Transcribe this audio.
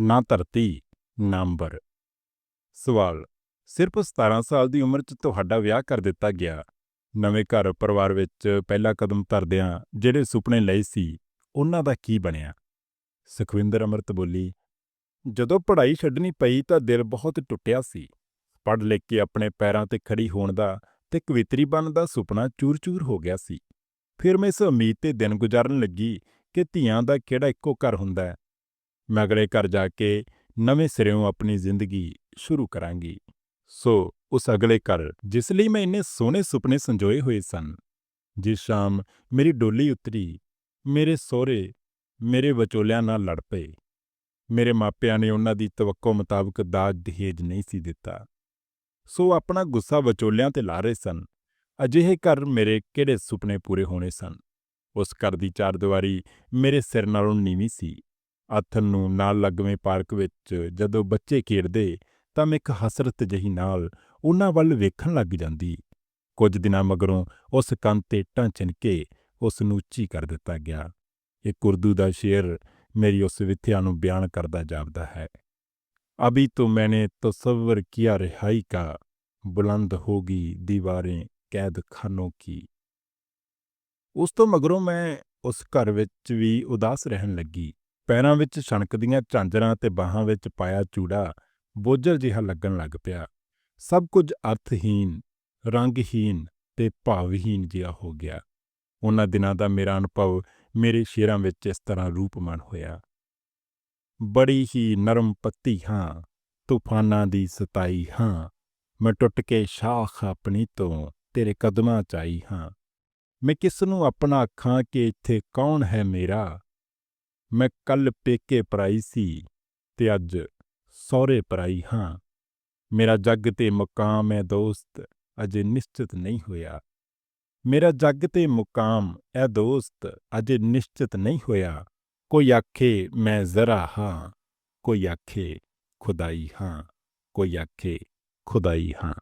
ਨਾ ਧਰਤੀ, ਨਾ ਅੰਬਰ। ਸਵਾਲ, ਸਿਰਫ 17 ਸਾਲ ਦੀ ਉਮਰ 'ਚ ਤੁਹਾਡਾ ਵਿਆਹ ਕਰ ਦਿੱਤਾ ਗਿਆ। ਨਵੇਂ ਘਰ ਪਰਿਵਾਰ ਵਿੱਚ ਪਹਿਲਾ ਕਦਮ ਧਰਦਿਆਂ ਜਿਹੜੇ ਸੁਪਨੇ ਲਏ ਸੀ, ਉਹਨਾਂ ਦਾ ਕੀ ਬਣਿਆ? ਸੁਖਵਿੰਦਰ ਅਮਰਤ ਬੋਲੀ, ਜਦੋਂ ਪੜ੍ਹਾਈ ਛੱਡਣੀ ਪਈ ਤਾਂ ਦਿਲ ਬਹੁਤ ਟੁੱਟਿਆ ਸੀ। ਪੜ੍ਹ ਲਿਖ ਕੇ ਆਪਣੇ ਪੈਰਾਂ ਤੇ ਖੜੀ ਹੋਣ ਦਾ ਤੇ ਕਵਿਤਰੀ ਬਣਨ ਦਾ ਸੁਪਨਾ ਚੂਰ-ਚੂਰ ਹੋ ਗਿਆ ਸੀ। ਫਿਰ ਮੈਂ ਇਸ ਉਮੀਦ ਤੇ ਦਿਨ ਗੁਜ਼ਾਰਨ ਲੱਗੀ ਕਿ ਧੀਆਂ ਦਾ ਕਿਹੜਾ ਇੱਕੋ ਘਰ ਹੁੰਦਾ ਮੈਂ ਅਗਲੇ ਘਰ ਜਾ ਕੇ ਨਵੇਂ ਸਿਰਿਓਂ ਆਪਣੀ ਜ਼ਿੰਦਗੀ ਸ਼ੁਰੂ ਕਰਾਂਗੀ। ਸੋ, ਉਸ ਅਗਲੇ ਘਰ, ਜਿਸ ਲਈ ਮੈਂ ਇੰਨੇ ਸੋਹਣੇ ਸੁਪਨੇ ਸੰਜੋਏ ਹੋਏ ਸਨ, ਜਿਸ ਸ਼ਾਮ ਮੇਰੀ ਡੋਲੀ ਉਤਰੀ, ਮੇਰੇ ਸਹੁਰੇ, ਮੇਰੇ ਵਿਚੋਲਿਆਂ ਨਾਲ ਲੜ ਪਏ, ਮੇਰੇ ਮਾਪਿਆਂ ਨੇ ਉਹਨਾਂ ਦੀ ਤਵੱਕੋ ਮੁਤਾਬਕ ਦਾਜ ਦਹੇਜ ਨਹੀਂ ਸੀ ਦਿੱਤਾ। ਸੋ ਆਪਣਾ ਗੁੱਸਾ ਵਿਚੋਲਿਆਂ ਤੇ ਲਾ ਰਹੇ ਸਨ। ਅਜਿਹੇ ਘਰ ਮੇਰੇ ਕਿਹੜੇ ਸੁਪਨੇ ਪੂਰੇ ਹੋਣੇ ਸਨ? ਉਸ ਘਰ ਦੀ ਚਾਰਦੀਵਾਰੀ ਮੇਰੇ ਸਿਰ ਨਾਲੋਂ ਨੀਵੀਂ ਸੀ। ਆਥਨ ਨੂੰ ਨਾਲ ਲੱਗਵੇਂ ਪਾਰਕ ਵਿੱਚ ਜਦੋਂ ਬੱਚੇ ਖੇਡਦੇ ਤਾਂ ਮੈਂ ਇੱਕ ਹਸਰਤ ਜਹੀ ਨਾਲ ਉਹਨਾਂ ਵੱਲ ਵੇਖਣ ਲੱਗ ਜਾਂਦੀ ਕੁਝ ਦਿਨਾਂ ਮਗਰੋਂ ਉਸ ਕੰਨ ਤੇ ਟਾਂ ਚਿਣਕੇ ਉਸ ਨੂੰ ਉੱਚੀ ਕਰ ਦਿੱਤਾ ਗਿਆ ਇੱਕ ਉਰਦੂ ਦਾ ਸ਼ੇਰ ਮੇਰੀ ਉਸ ਵਿਥਿਆ ਨੂੰ ਬਿਆਨ ਕਰਦਾ ਜਾਪਦਾ ਹੈ अभी तो मैंने तसव्वुर किया रिहाई का बुलंद होगी दीवारें कैद खानों की ਉਸ ਤੋਂ ਮਗਰੋਂ ਮੈਂ ਉਸ ਘਰ ਵਿੱਚ ਵੀ ਉਦਾਸ ਰਹਿਣ ਲੱਗੀ ਪੈਰਾਂ ਵਿੱਚ ਛਣਕਦੀਆਂ ਝਾਂਜਰਾਂ ਤੇ ਬਾਹਾਂ ਵਿੱਚ ਪਾਇਆ ਚੂੜਾ ਬੋਝਲ ਜਿਹਾ ਲੱਗਣ ਲੱਗ ਪਿਆ। ਸਭ ਕੁਝ ਅਰਥਹੀਨ ਰੰਗਹੀਨ ਤੇ ਭਾਵਹੀਨ ਜਿਹਾ ਹੋ ਗਿਆ। ਉਹਨਾਂ ਦਿਨਾਂ ਦਾ ਮੇਰਾ ਅਨੁਭਵ ਮੇਰੇ ਸ਼ੇਰਾਂ ਵਿੱਚ ਇਸ ਤਰ੍ਹਾਂ ਰੂਪਮਾਨ ਹੋਇਆ। ਬੜੀ ਹੀ ਨਰਮ ਪੱਤੀ ਹਾਂ, ਤੂਫਾਨਾਂ ਦੀ ਸਤਾਈ ਹਾਂ, ਮੈਂ ਟੁੱਟ ਕੇ ਸ਼ਾਖ ਆਪਣੀ ਤੋਂ ਤੇਰੇ ਕਦਮਾਂ 'ਚ ਆਈ ਹਾਂ। ਮੈਂ ਕਿਸ ਨੂੰ ਆਪਣਾ ਅੱਖਾਂ ਕਿ ਇੱਥੇ ਕੌਣ ਹੈ ਮੇਰਾ? ਮੈਂ ਕੱਲ ਪੇਕੇ ਪਰਾਈ ਸੀ ਤੇ ਅੱਜ ਸਹੁਰੇ ਪਰਾਈ ਹਾਂ। ਮੇਰਾ ਜੱਗ ਤੇ ਮੁਕਾਮ ਹੈ ਦੋਸਤ, ਅਜੇ ਨਿਸ਼ਚਿਤ ਨਹੀਂ ਹੋਇਆ। ਮੇਰਾ ਜੱਗ ਤੇ ਮੁਕਾਮ ਹੈ ਦੋਸਤ, ਅਜੇ ਨਿਸ਼ਚਿਤ ਨਹੀਂ ਹੋਇਆ। ਕੋਈ ਆਖੇ ਮੈਂ ਜ਼ਰਾ ਹਾਂ, ਕੋਈ ਆਖੇ ਖੁਦਾਈ ਹਾਂ, ਕੋਈ ਆਖੇ ਖੁਦਾਈ ਹਾਂ।